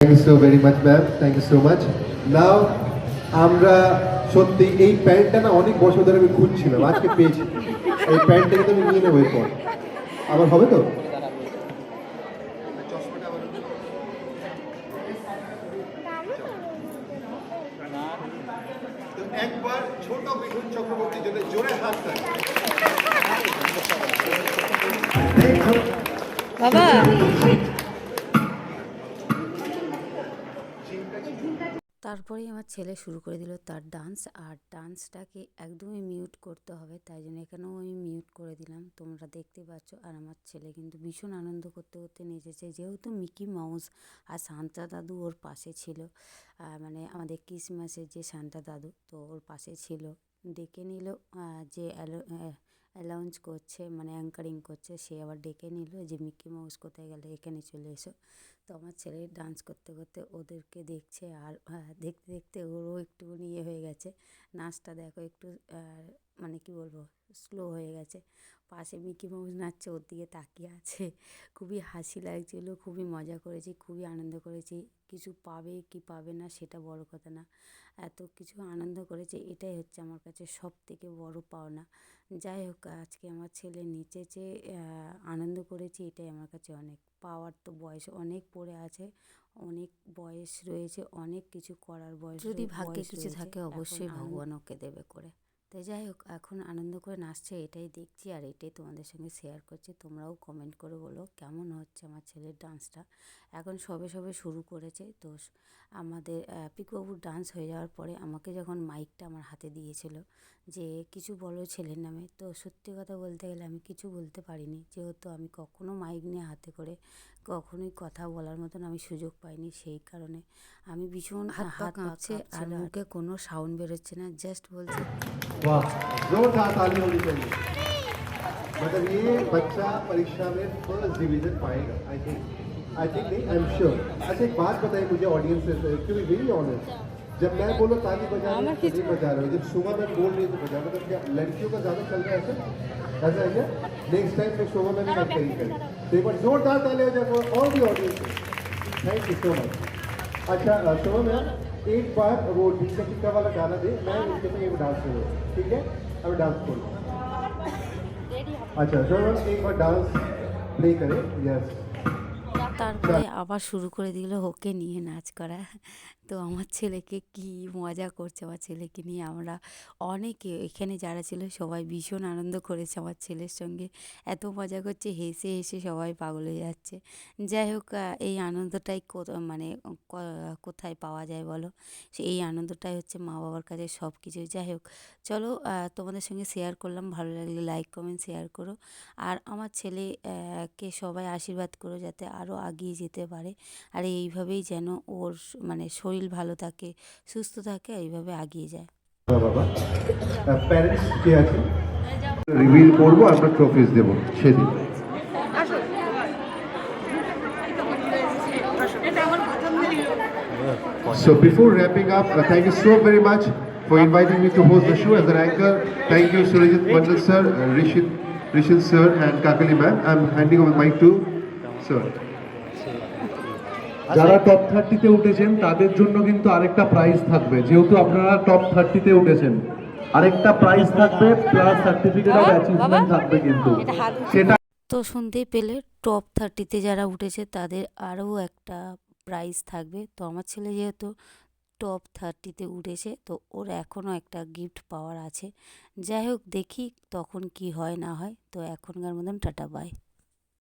Thank you so very much ma'am thank you so much now আমরা সত্যি এই প্যান্টটা না অনেক বছর ধরে আমি খুঁজছিলাম আজকে পেয়েছি। এই প্যান্টটাকে তো আমি নিয়ে নেব এরপর। আবার হবে তো? তো একবার ছোট মিঠুন চক্রবর্তীর জন্য জোরে হাত বাবা। তারপরেই আমার ছেলে শুরু করে দিল তার ডান্স আর ডান্সটাকে একদমই মিউট করতে হবে, তাই জন্য এখানেও আমি মিউট করে দিলাম। তোমরা দেখতে পাচ্ছ, আর আমার ছেলে কিন্তু ভীষণ আনন্দ করতে করতে নেচেছে। যেহেতু মিকি মাউস আর সান্তা দাদু ওর পাশে ছিল মানে আমাদের ক্রিসমাসের যে সান্তা দাদু, তো ওর পাশে ছিল। ডেকে নিল যে যে অ্যালাউন্স করছে মানে অ্যাঙ্কারিং করছে, সে আবার ডেকে নিল যে মিকি মাউস কোথায় গেলে? এখানে চলে এসো। তো আমার ছেলে ডান্স করতে করতে ওদেরকে দেখছে আর দেখতে দেখতে ওরও একটুখানি ইয়ে হয়ে গেছে। নাচটা দেখো একটু মানে কি বলব স্লো হয়ে গেছে। পাশে মিকি মাউস নাচছে ওর দিকে তাকিয়ে আছে। খুবই হাসি লাগছিল খুবই মজা করেছি খুবই আনন্দ করেছি। কিছু পাবে কি পাবে না সেটা বড় কথা না। এত কিছু আনন্দ করেছে এটাই হচ্ছে আমার কাছে সব থেকে বড় পাওনা। যাই হোক আজকে আমার ছেলে নেচেছে আহ, আনন্দ করেছি এটাই আমার কাছে অনেক। পাওয়ার তো বয়স অনেক পড়ে আছে অনেক বয়স রয়েছে অনেক কিছু করার বয়স যদি ভাগ্যে কিছু থাকে অবশ্যই আনন্দ- ভগবান ওকে দেবে করে। তো যাই হোক, এখন আনন্দ করে নাচছে, এটাই দেখছি আর এটাই তোমাদের সঙ্গে শেয়ার করছি। তোমরাও কমেন্ট করে বলো কেমন হচ্ছে আমার ছেলের ডান্সটা এখন সবে সবে শুরু করেছে, তো আমাদের পিকুবাবুর ডান্স হয়ে যাওয়ার পরে আমাকে যখন মাইকটা আমার হাতে দিয়েছিল যে, কিছু বলো ছেলের নামে। তো সত্যি কথা বলতে গেলে আমি কিছু বলতে পারিনি। যেহেতু আমি কখনো মাইক নিয়ে হাতে করে কখনোই কথা বলার মতন আমি সুযোগ পাইনি সেই কারণে আমি ভীষণ হাত পা হাত কাঁপছে আর কাঁপছিল আর- মুখে কোনো সাউন্ড বেরোচ্ছে না জাস্ট বলছে वाह जोरदार ताली होनी चाहिए मतलब ये बच्चा परीक्षा में फर्स्ट डिवीजन पाएगा आई थिंक आई थिंक नहीं आई एम श्योर अच्छा एक बात बताइए मुझे ऑडियंस से टू बी वेरी ऑनेस्ट जब मैं बोलो ताली बजा रहे हो तो नहीं बजा रहे हो जब शोभा मैम बोल रही है तो बजा मतलब क्या लड़कियों का ज़्यादा चल रहा है ऐसा ऐसा है क्या नेक्स्ट टाइम मैं शोभा मैम बात करी करें तो एक बार जोरदार ताली हो जाए all the audience thank you so much अच्छा अ, शोभा मैम एक बार वो टीका टिक्का वाला गाना दे मैं उसके पे एक डांस करूँ ठीक है अब डांस करो अच्छा शोभा मैम एक बार डांस प्ले करें यस তারপরে আবার শুরু করে দিল ওকে নিয়ে নাচ করা তো আমার ছেলেকে কি মজা করছে আমার ছেলেকে নিয়ে। আমরা অনেকে, এখানে যারা ছিল সবাই ভীষণ আনন্দ করেছে আমার ছেলের সঙ্গে। এত মজা করছে, হেসে হেসে সবাই পাগল হয়ে যাচ্ছে। যাই হোক এই আনন্দটাই মানে কোথায় পাওয়া যায় বলো? এই আনন্দটাই হচ্ছে মা বাবার কাছে সব কিছু যাই হোক, চলো তোমাদের সঙ্গে শেয়ার করলাম। ভালো লাগলে লাইক কমেন্ট শেয়ার করো। আর আমার ছেলে কে সবাই আশীর্বাদ করো যাতে আরও আগিয়ে যেতে পারে। আর এইভাবেই যেন ওর মানে শরীর ভালো থাকে সুস্থ থাকে এইভাবে আগিয়ে যায় বাবা প্যারেন্টস কে আছে রিভিল করবো আমরা ট্রফিস দেবো সেদিন So before wrapping up, uh, thank you so very much for inviting me to host the show as an anchor. Thank you Surajit Mandal sir, uh, Rishit, Rishit sir and Kakali ma'am. I'm handing over the mic to sir. যারা top থার্টিতে উঠেছেন তাদের জন্য কিন্তু আরেকটা prize থাকবে। যেহেতু আপনারা টপ থার্টিতে উঠেছেন। আরেকটা প্রাইজ থাকবে প্লাস সার্টিফিকেট অফ অ্যাচিভমেন্ট থাকবে কিন্তু। সেটা তো শুনতেই পেলে টপ থার্টিতে যারা উঠেছে তাদের আরও একটা প্রাইজ থাকবে। তো আমার ছেলে যেহেতু টপ থার্টিতে উঠেছে তো ওর এখনও একটা গিফট পাওয়ার আছে। যাই হোক দেখি তখন কি হয় না হয়। তো এখনকার মতন টাটা বাই